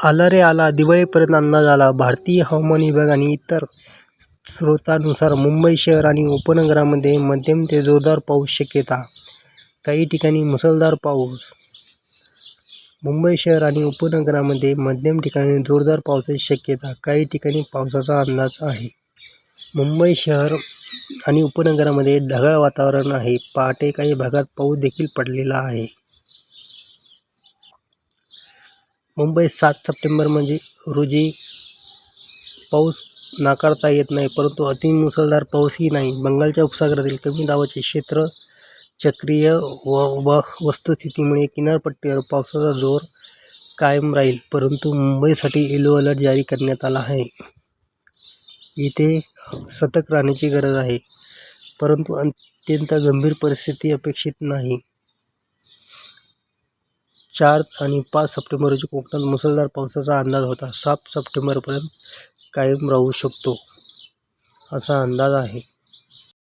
आला रे आला. दिवाळीपर्यंत अंदाज आला. भारतीय हवामान विभाग आणि इतर स्रोतांनुसार मुंबई शहर आणि उपनगरामध्ये मध्यम ते जोरदार पाऊस शक्यता. काही ठिकाणी मुसळधार पाऊस. मुंबई शहर आणि उपनगरामध्ये मध्यम ठिकाणी जोरदार पावसाची शक्यता. काही ठिकाणी पावसाचा अंदाज आहे. मुंबई शहर आणि उपनगरामध्ये ढगाळ वातावरण आहे. पहाटे काही भागात पाऊस देखील पडलेला आहे. मुंबई सात सप्टेंबर म्हणजे रोजी पाऊस नाकारता येत नाही परंतु अतिमुसळधार पाऊसही नाही. बंगालच्या उपसागरातील कमी दाबाचे क्षेत्र चक्रीय व व वस्तुस्थितीमुळे किनारपट्टीवर पावसाचा जोर कायम राहील परंतु मुंबईसाठी येलो अलर्ट जारी करण्यात आला आहे. इथे सतर्क राहण्याची गरज आहे परंतु अत्यंत गंभीर परिस्थिती अपेक्षित नाही. चार आणि पाच सप्टेंबर रोजी कोकणात मुसळधार पावसाचा अंदाज होता. सात सप्टेंबरपर्यंत कायम राहू शकतो असा अंदाज आहे.